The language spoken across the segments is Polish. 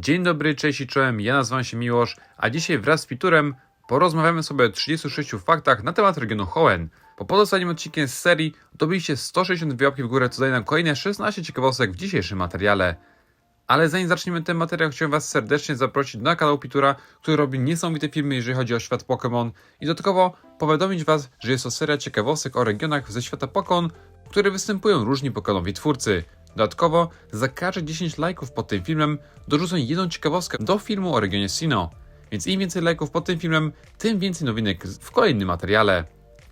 Dzień dobry, cześć i czołem, ja nazywam się Miłosz, a dzisiaj wraz z Piturem porozmawiamy sobie o 36 faktach na temat regionu Hoenn. Po pozostanim odcinkiem z serii dobiliście 162 łapki w górę, co daje nam kolejne 16 ciekawostek w dzisiejszym materiale. Ale zanim zaczniemy ten materiał, chciałem Was serdecznie zaprosić na kanał Pitura, który robi niesamowite filmy, jeżeli chodzi o świat Pokémon i dodatkowo powiadomić Was, że jest to seria ciekawostek o regionach ze świata Pokémon, w występują różni Pokémonowi twórcy. Dodatkowo za każde 10 lajków pod tym filmem dorzucę jedną ciekawostkę do filmu o regionie Sino. Więc im więcej lajków pod tym filmem, tym więcej nowinek w kolejnym materiale.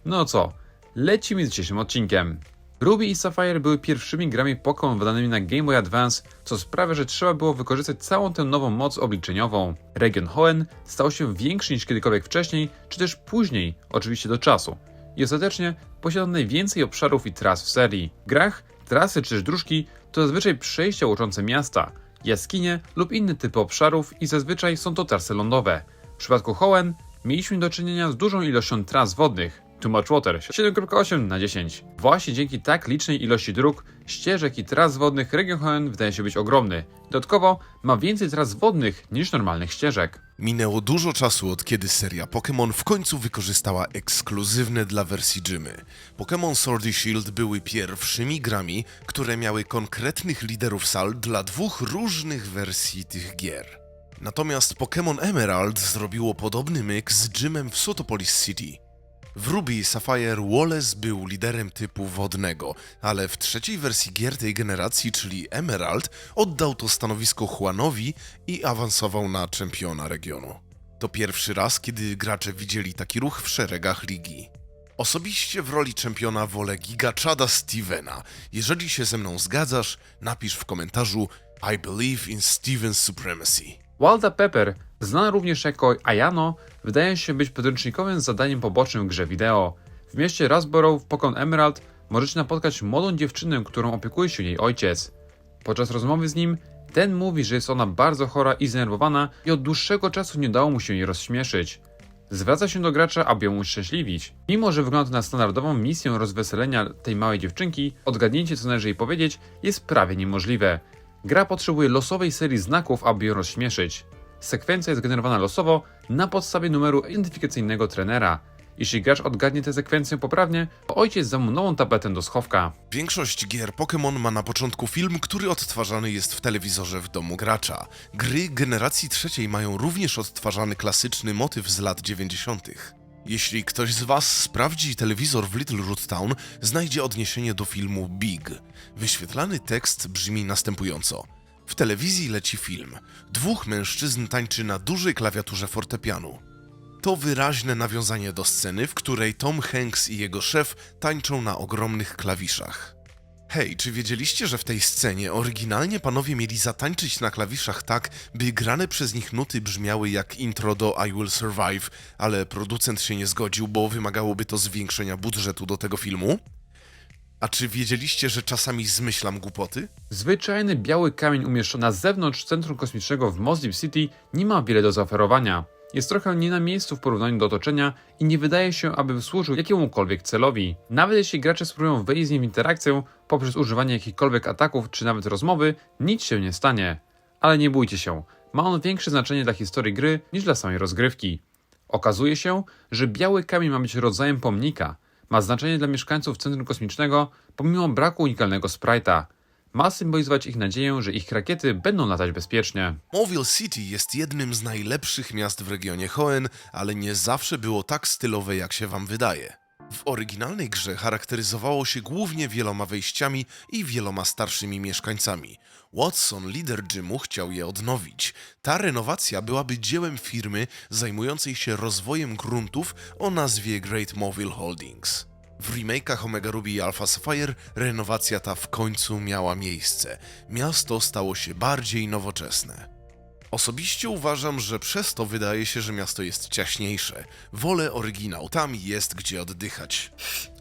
No co, lecimy z dzisiejszym odcinkiem. Ruby i Sapphire były pierwszymi grami Pokémon wydanymi na Game Boy Advance, co sprawia, że trzeba było wykorzystać całą tę nową moc obliczeniową. Region Hoenn stał się większy niż kiedykolwiek wcześniej, czy też później, oczywiście do czasu. I ostatecznie posiada najwięcej obszarów i tras w serii. Grach, trasy czy dróżki to zazwyczaj przejścia łączące miasta, jaskinie lub inne typy obszarów i zazwyczaj są to trasy lądowe. W przypadku Hoenn mieliśmy do czynienia z dużą ilością tras wodnych, Too Much Water 7.8 na 10. Właśnie dzięki tak licznej ilości dróg, ścieżek i tras wodnych region Hoenn wydaje się być ogromny. Dodatkowo ma więcej tras wodnych niż normalnych ścieżek. Minęło dużo czasu od kiedy seria Pokémon w końcu wykorzystała ekskluzywne dla wersji Jimy. Pokémon Sword i Shield były pierwszymi grami, które miały konkretnych liderów sal dla dwóch różnych wersji tych gier. Natomiast Pokémon Emerald zrobiło podobny myk z Jimem w Sotopolis City. W Ruby Sapphire Wallace był liderem typu wodnego, ale w trzeciej wersji gier tej generacji, czyli Emerald, oddał to stanowisko Juanowi i awansował na czempiona regionu. To pierwszy raz, kiedy gracze widzieli taki ruch w szeregach ligi. Osobiście w roli czempiona wolę Gigachada Stevena. Jeżeli się ze mną zgadzasz, napisz w komentarzu I believe in Steven's supremacy. Walda Pepper, znana również jako Ayano, wydaje się być podręcznikowym zadaniem pobocznym w grze wideo. W mieście Rasborough w Pokémon Emerald możecie napotkać młodą dziewczynę, którą opiekuje się jej ojciec. Podczas rozmowy z nim, ten mówi, że jest ona bardzo chora i zdenerwowana i od dłuższego czasu nie dało mu się jej rozśmieszyć. Zwraca się do gracza, aby ją uszczęśliwić. Mimo, że wygląda na standardową misję rozweselenia tej małej dziewczynki, odgadnięcie co należy jej powiedzieć jest prawie niemożliwe. Gra potrzebuje losowej serii znaków, aby ją rozśmieszyć. Sekwencja jest generowana losowo na podstawie numeru identyfikacyjnego trenera. Jeśli gracz odgadnie tę sekwencję poprawnie, to ojciec mu nową tapetę do schowka. Większość gier Pokémon ma na początku film, który odtwarzany jest w telewizorze w domu gracza. Gry generacji trzeciej mają również odtwarzany klasyczny motyw z lat 90. Jeśli ktoś z Was sprawdzi telewizor w Little Root Town, znajdzie odniesienie do filmu Big. Wyświetlany tekst brzmi następująco. W telewizji leci film. Dwóch mężczyzn tańczy na dużej klawiaturze fortepianu. To wyraźne nawiązanie do sceny, w której Tom Hanks i jego szef tańczą na ogromnych klawiszach. Hej, czy wiedzieliście, że w tej scenie oryginalnie panowie mieli zatańczyć na klawiszach tak, by grane przez nich nuty brzmiały jak intro do I Will Survive, ale producent się nie zgodził, bo wymagałoby to zwiększenia budżetu do tego filmu? A czy wiedzieliście, że czasami zmyślam głupoty? Zwyczajny biały kamień umieszczony na zewnątrz centrum kosmicznego w Moss Deep City nie ma wiele do zaoferowania. Jest trochę nie na miejscu w porównaniu do otoczenia i nie wydaje się, aby służył jakiemukolwiek celowi. Nawet jeśli gracze spróbują wejść z nim w interakcję poprzez używanie jakichkolwiek ataków czy nawet rozmowy, nic się nie stanie. Ale nie bójcie się, ma on większe znaczenie dla historii gry niż dla samej rozgrywki. Okazuje się, że biały kamień ma być rodzajem pomnika. Ma znaczenie dla mieszkańców centrum kosmicznego pomimo braku unikalnego sprite'a. Ma symbolizować ich nadzieję, że ich rakiety będą latać bezpiecznie. Mobile City jest jednym z najlepszych miast w regionie Hoenn, ale nie zawsze było tak stylowe, jak się wam wydaje. W oryginalnej grze charakteryzowało się głównie wieloma wejściami i wieloma starszymi mieszkańcami. Watson, lider gymu, chciał je odnowić. Ta renowacja byłaby dziełem firmy zajmującej się rozwojem gruntów o nazwie Great Mobile Holdings. W remake'ach Omega Ruby i Alpha Sapphire renowacja ta w końcu miała miejsce. Miasto stało się bardziej nowoczesne. Osobiście uważam, że przez to wydaje się, że miasto jest ciaśniejsze. Wolę oryginał, tam jest gdzie oddychać.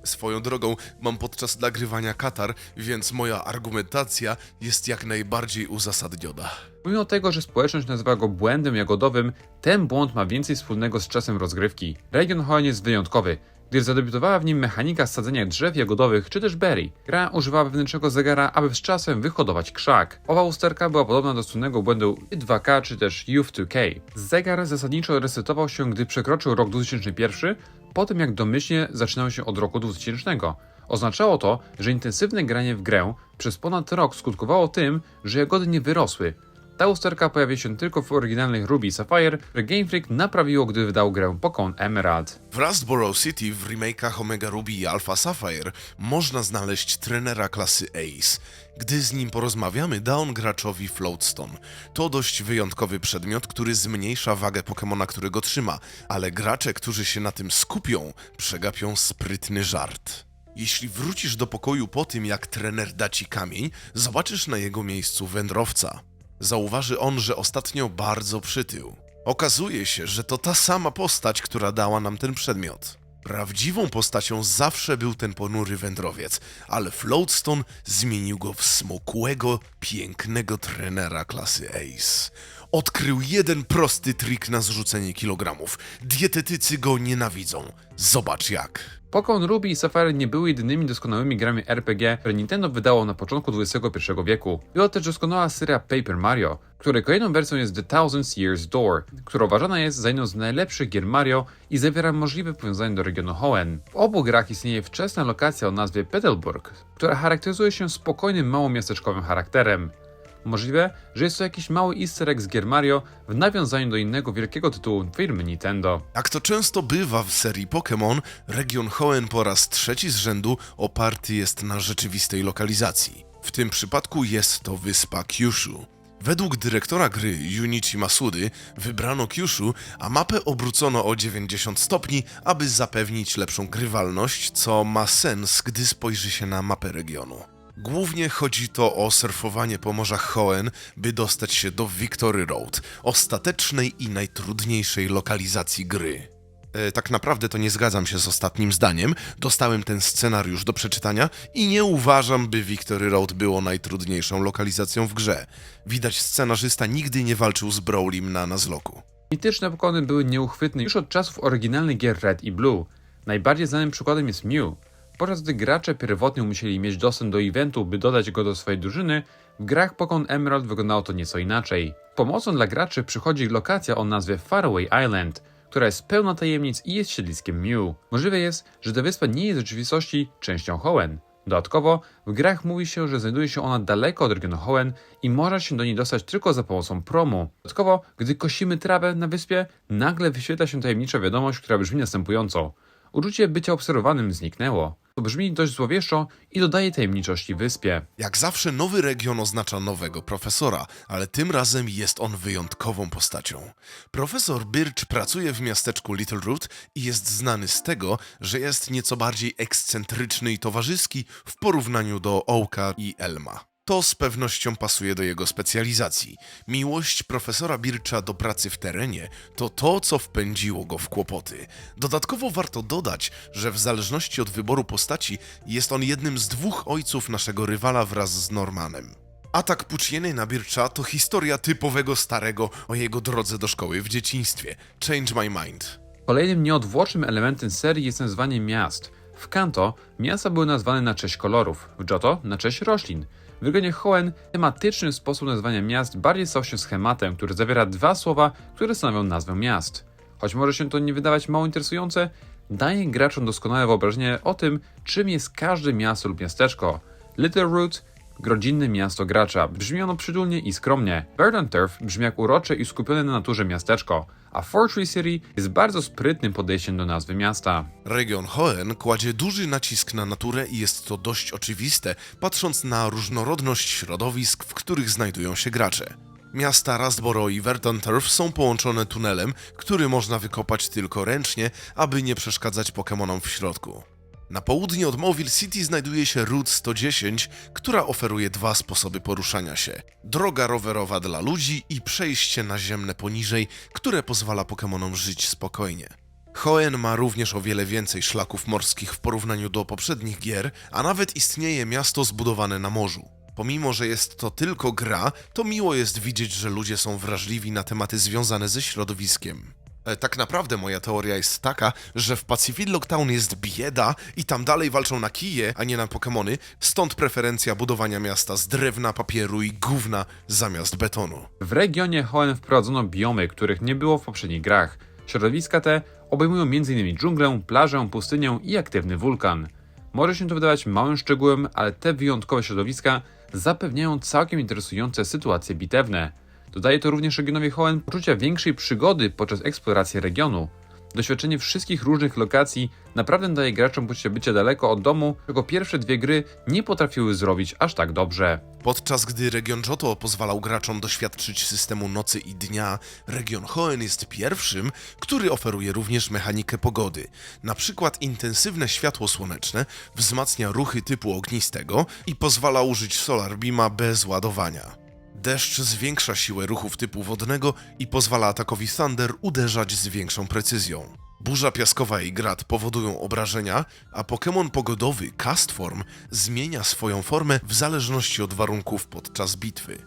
Swoją drogą, mam podczas nagrywania katar, więc moja argumentacja jest jak najbardziej uzasadniona. Pomimo tego, że społeczność nazywa go błędem jagodowym, ten błąd ma więcej wspólnego z czasem rozgrywki. Region Hoenn jest wyjątkowy. Gdyż zadebiutowała w nim mechanika sadzenia drzew jagodowych czy też berry. Gra używała wewnętrznego zegara, aby z czasem wyhodować krzak. Owa usterka była podobna do słynnego błędu 2K czy też UF2K. Zegar zasadniczo resetował się, gdy przekroczył rok 2001, po tym jak domyślnie zaczynał się od roku 2000. Oznaczało to, że intensywne granie w grę przez ponad rok skutkowało tym, że jagody nie wyrosły. Ta usterka pojawia się tylko w oryginalnych Ruby Sapphire, które Game Freak naprawiło, gdy wydał grę Pokémon Emerald. W Rustboro City w remake'ach Omega Ruby i Alpha Sapphire można znaleźć trenera klasy Ace. Gdy z nim porozmawiamy, da on graczowi Floatstone. To dość wyjątkowy przedmiot, który zmniejsza wagę Pokemona, którego trzyma, ale gracze, którzy się na tym skupią, przegapią sprytny żart. Jeśli wrócisz do pokoju po tym, jak trener da ci kamień, zobaczysz na jego miejscu wędrowca. Zauważy on, że ostatnio bardzo przytył. Okazuje się, że to ta sama postać, która dała nam ten przedmiot. Prawdziwą postacią zawsze był ten ponury wędrowiec, ale Floatstone zmienił go w smukłego, pięknego trenera klasy Ace. Odkrył jeden prosty trik na zrzucenie kilogramów. Dietetycy go nienawidzą. Zobacz jak. Pokémon Ruby i Sapphire nie były jedynymi doskonałymi grami RPG, które Nintendo wydało na początku XXI wieku. Była też doskonała seria Paper Mario, której kolejną wersją jest The Thousand Years Door, która uważana jest za jedną z najlepszych gier Mario i zawiera możliwe powiązanie do regionu Hoenn. W obu grach istnieje wczesna lokacja o nazwie Petalburg, która charakteryzuje się spokojnym, małomiasteczkowym charakterem. Możliwe, że jest to jakiś mały easter egg z gier Mario w nawiązaniu do innego wielkiego tytułu firmy Nintendo. Jak to często bywa w serii Pokémon, region Hoenn po raz trzeci z rzędu oparty jest na rzeczywistej lokalizacji. W tym przypadku jest to wyspa Kyushu. Według dyrektora gry Junichi Masudy wybrano Kyushu, a mapę obrócono o 90 stopni, aby zapewnić lepszą grywalność, co ma sens, gdy spojrzy się na mapę regionu. Głównie chodzi to o surfowanie po morzach Hoenn, by dostać się do Victory Road, ostatecznej i najtrudniejszej lokalizacji gry. E, tak naprawdę to nie zgadzam się z ostatnim zdaniem. Dostałem ten scenariusz do przeczytania i nie uważam, by Victory Road było najtrudniejszą lokalizacją w grze. Widać, scenarzysta nigdy nie walczył z Brawlim na Nuzlocku. Mityczne Pokémony były nieuchwytne już od czasów oryginalnych gier Red i Blue. Najbardziej znanym przykładem jest Mew. Podczas gdy gracze pierwotnie musieli mieć dostęp do eventu, by dodać go do swojej drużyny, w grach Pokémon Emerald wyglądało to nieco inaczej. Pomocą dla graczy przychodzi lokacja o nazwie Faraway Island, która jest pełna tajemnic i jest siedliskiem Mew. Możliwe jest, że ta wyspa nie jest w rzeczywistości częścią Hoenn. Dodatkowo, w grach mówi się, że znajduje się ona daleko od regionu Hoenn i można się do niej dostać tylko za pomocą promu. Dodatkowo, gdy kosimy trawę na wyspie, nagle wyświetla się tajemnicza wiadomość, która brzmi następująco. Uczucie bycia obserwowanym zniknęło. To brzmi dość złowieszczo i dodaje tajemniczości wyspie. Jak zawsze nowy region oznacza nowego profesora, ale tym razem jest on wyjątkową postacią. Profesor Birch pracuje w miasteczku Little Root i jest znany z tego, że jest nieco bardziej ekscentryczny i towarzyski w porównaniu do Ołka i Elma. To z pewnością pasuje do jego specjalizacji. Miłość profesora Bircha do pracy w terenie to to, co wpędziło go w kłopoty. Dodatkowo warto dodać, że w zależności od wyboru postaci jest on jednym z dwóch ojców naszego rywala wraz z Normanem. Atak Puccieny na Bircha to historia typowego starego o jego drodze do szkoły w dzieciństwie. Change my mind. Kolejnym nieodwłocznym elementem serii jest nazwanie miast. W Kanto miasta były nazwane na cześć kolorów, w Johto na cześć roślin. W regionie Hoenn tematyczny sposób nazywania miast bardziej stał się schematem, który zawiera dwa słowa, które stanowią nazwę miast. Choć może się to nie wydawać mało interesujące, daje graczom doskonałe wyobrażenie o tym, czym jest każde miasto lub miasteczko. Little Root Rodzinne miasto gracza. Brzmi ono przytulnie i skromnie. Verdant Turf brzmi jak urocze i skupione na naturze miasteczko, a Fortree City jest bardzo sprytnym podejściem do nazwy miasta. Region Hoenn kładzie duży nacisk na naturę i jest to dość oczywiste, patrząc na różnorodność środowisk, w których znajdują się gracze. Miasta Rustboro i Verton Turf są połączone tunelem, który można wykopać tylko ręcznie, aby nie przeszkadzać Pokémonom w środku. Na południe od Mobile City znajduje się Route 110, która oferuje dwa sposoby poruszania się. Droga rowerowa dla ludzi i przejście naziemne poniżej, które pozwala Pokémonom żyć spokojnie. Hoenn ma również o wiele więcej szlaków morskich w porównaniu do poprzednich gier, a nawet istnieje miasto zbudowane na morzu. Pomimo, że jest to tylko gra, to miło jest widzieć, że ludzie są wrażliwi na tematy związane ze środowiskiem. E, Tak naprawdę moja teoria jest taka, że w Pacific Lockdown jest bieda i tam dalej walczą na kije, a nie na Pokémony, stąd preferencja budowania miasta z drewna, papieru i gówna zamiast betonu. W regionie Hoenn wprowadzono biomy, których nie było w poprzednich grach. Środowiska te obejmują m.in. dżunglę, plażę, pustynię i aktywny wulkan. Może się to wydawać małym szczegółem, ale te wyjątkowe środowiska zapewniają całkiem interesujące sytuacje bitewne. Dodaje to również regionowi Hoenn poczucia większej przygody podczas eksploracji regionu. Doświadczenie wszystkich różnych lokacji naprawdę daje graczom poczucie bycia daleko od domu, czego pierwsze dwie gry nie potrafiły zrobić aż tak dobrze. Podczas gdy region Johto pozwalał graczom doświadczyć systemu nocy i dnia, region Hoenn jest pierwszym, który oferuje również mechanikę pogody. Na przykład intensywne światło słoneczne wzmacnia ruchy typu ognistego i pozwala użyć Solar Beama bez ładowania. Deszcz zwiększa siłę ruchów typu wodnego i pozwala atakowi Thunder uderzać z większą precyzją. Burza piaskowa i grad powodują obrażenia, a Pokémon pogodowy Castform zmienia swoją formę w zależności od warunków podczas bitwy.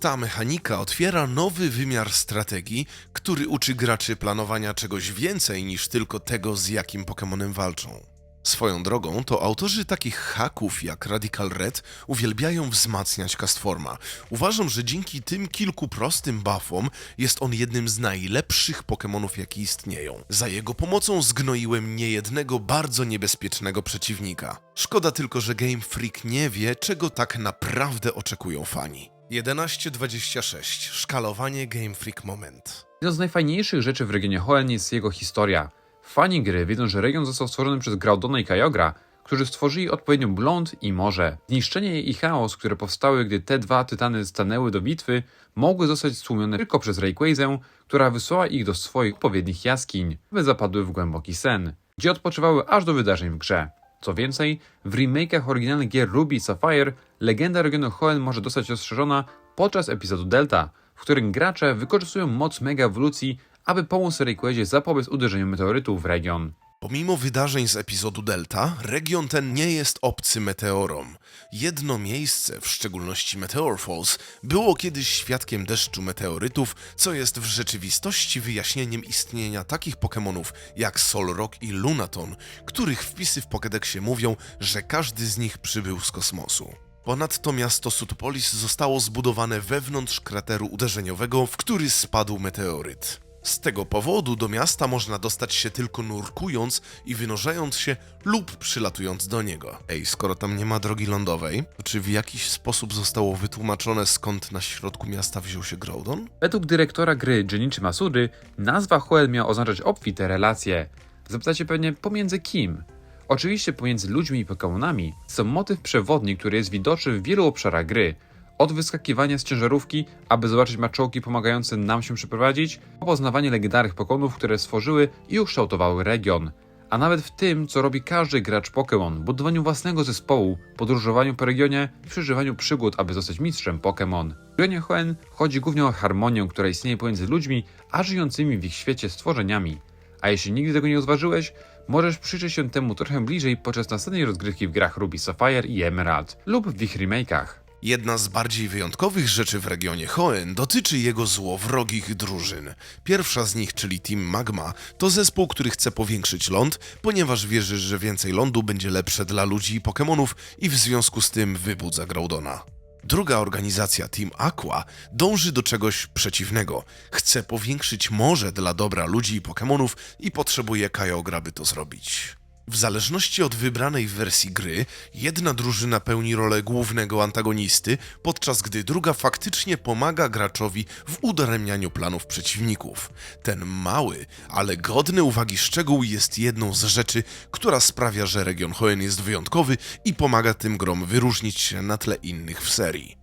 Ta mechanika otwiera nowy wymiar strategii, który uczy graczy planowania czegoś więcej niż tylko tego, z jakim Pokémonem walczą. Swoją drogą, to autorzy takich haków jak Radical Red uwielbiają wzmacniać Castforma. Uważam, że dzięki tym kilku prostym buffom jest on jednym z najlepszych Pokémonów, jakie istnieją. Za jego pomocą zgnoiłem niejednego bardzo niebezpiecznego przeciwnika. Szkoda tylko, że Game Freak nie wie, czego tak naprawdę oczekują fani. 11.26 Szkalowanie Game Freak Moment. Jedną z najfajniejszych rzeczy w regionie Hoenn jest jego historia. Fani gry wiedzą, że region został stworzony przez Graudona i Kyogre, którzy stworzyli odpowiednio Blond i Morze. Zniszczenie i chaos, które powstały, gdy te dwa tytany stanęły do bitwy, mogły zostać stłumione tylko przez Rayquazę, która wysłała ich do swoich odpowiednich jaskiń, by zapadły w głęboki sen, gdzie odpoczywały aż do wydarzeń w grze. Co więcej, w remake'ach oryginalnych gier Ruby i Sapphire legenda regionu Hoenn może zostać rozszerzona podczas epizodu Delta, w którym gracze wykorzystują moc mega ewolucji, aby pomóc Rayquazie zapobiec uderzeniu meteorytu w region. Pomimo wydarzeń z epizodu Delta, region ten nie jest obcy meteorom. Jedno miejsce, w szczególności Meteor Falls, było kiedyś świadkiem deszczu meteorytów, co jest w rzeczywistości wyjaśnieniem istnienia takich Pokémonów jak Solrock i Lunaton, których wpisy w Pokédexie mówią, że każdy z nich przybył z kosmosu. Ponadto miasto Sudpolis zostało zbudowane wewnątrz krateru uderzeniowego, w który spadł meteoryt. Z tego powodu do miasta można dostać się tylko nurkując i wynurzając się lub przylatując do niego. Ej, skoro tam nie ma drogi lądowej, to czy w jakiś sposób zostało wytłumaczone skąd na środku miasta wziął się Groudon? Według dyrektora gry Jenichi Masury, nazwa Hoel miała oznaczać obfite relacje. Zapytacie pewnie pomiędzy kim? Oczywiście pomiędzy ludźmi i Pokémonami są motyw przewodni, który jest widoczny w wielu obszarach gry. Od wyskakiwania z ciężarówki, aby zobaczyć maczołki pomagające nam się przeprowadzić, po poznawanie legendarnych Pokémonów, które stworzyły i ukształtowały region. A nawet w tym, co robi każdy gracz Pokémon, budowaniu własnego zespołu, podróżowaniu po regionie i przeżywaniu przygód, aby zostać mistrzem Pokémon. W regionie Hoenn chodzi głównie o harmonię, która istnieje pomiędzy ludźmi, a żyjącymi w ich świecie stworzeniami. A jeśli nigdy tego nie zauważyłeś, możesz przyjrzeć się temu trochę bliżej podczas następnej rozgrywki w grach Ruby Sapphire i Emerald lub w ich remake'ach. Jedna z bardziej wyjątkowych rzeczy w regionie Hoenn dotyczy jego złowrogich drużyn. Pierwsza z nich, czyli Team Magma, to zespół, który chce powiększyć ląd, ponieważ wierzy, że więcej lądu będzie lepsze dla ludzi i Pokémonów i w związku z tym wybudza Groudona. Druga organizacja, Team Aqua, dąży do czegoś przeciwnego. Chce powiększyć morze dla dobra ludzi i Pokémonów i potrzebuje Kyogre, by to zrobić. W zależności od wybranej wersji gry, jedna drużyna pełni rolę głównego antagonisty, podczas gdy druga faktycznie pomaga graczowi w udaremnianiu planów przeciwników. Ten mały, ale godny uwagi szczegół jest jedną z rzeczy, która sprawia, że region Hoenn jest wyjątkowy i pomaga tym grom wyróżnić się na tle innych w serii.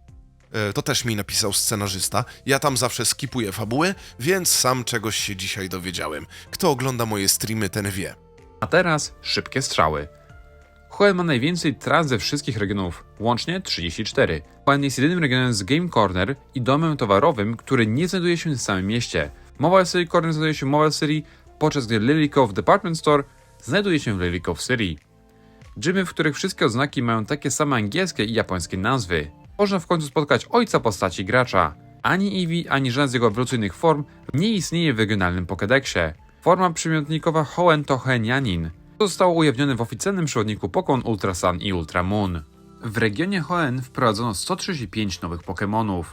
E, To też mi napisał scenarzysta. Ja tam zawsze skipuję fabułę, więc sam czegoś się dzisiaj dowiedziałem. Kto ogląda moje streamy, ten wie. A teraz szybkie strzały. Hoenn ma najwięcej tras ze wszystkich regionów, łącznie 34. Hoenn jest jedynym regionem z Game Corner i domem towarowym, który nie znajduje się w samym mieście. Mobile City Corner znajduje się w Mobile City, podczas gdy Lily Cove Department Store znajduje się w Lily Cove City. Gymy, w których wszystkie oznaki mają takie same angielskie i japońskie nazwy. Można w końcu spotkać ojca postaci gracza. Ani Eevee, ani żadna z jego ewolucyjnych form nie istnieje w regionalnym Pokédexie. Forma przymiotnikowa Hoenn to Henianin. Zostało ujawnione w oficjalnym przewodniku Pokémon Ultra Sun i Ultra Moon. W regionie Hoenn wprowadzono 135 nowych Pokémonów.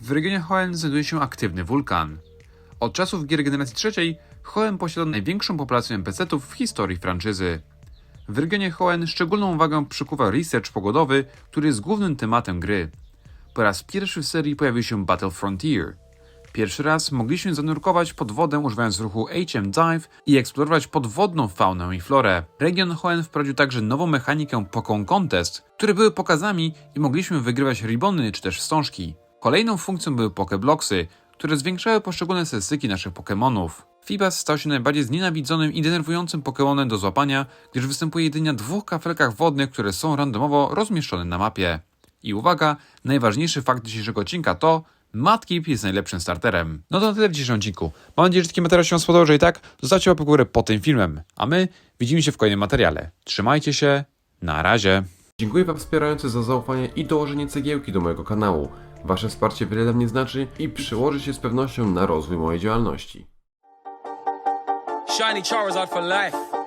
W regionie Hoenn znajduje się aktywny wulkan. Od czasów gier generacji trzeciej Hoenn posiada największą populację NPC-ów w historii franczyzy. W regionie Hoenn szczególną uwagę przykuwa research pogodowy, który jest głównym tematem gry. Po raz pierwszy w serii pojawił się Battle Frontier. Pierwszy raz mogliśmy zanurkować pod wodę używając ruchu HM Dive i eksplorować podwodną faunę i florę. Region Hoenn wprowadził także nową mechanikę Pokon Contest, które były pokazami i mogliśmy wygrywać ribbony czy też wstążki. Kolejną funkcją były Pokeblocksy, które zwiększały poszczególne statystyki naszych Pokémonów. Fibas stał się najbardziej znienawidzonym i denerwującym Pokémonem do złapania, gdyż występuje jedynie na dwóch kafelkach wodnych, które są randomowo rozmieszczone na mapie. I uwaga, najważniejszy fakt dzisiejszego odcinka to Matkip jest najlepszym starterem. No to na tyle w dzisiejszym odcinku. Mam nadzieję, że taki materiał się Wam spodobał, że i tak, zostawcie łapkę w górę pod tym filmem. A my widzimy się w kolejnym materiale. Trzymajcie się, na razie. Dziękuję Wam wspierający za zaufanie i dołożenie cegiełki do mojego kanału. Wasze wsparcie wiele dla mnie znaczy i przyłoży się z pewnością na rozwój mojej działalności. Shiny Charizard for life.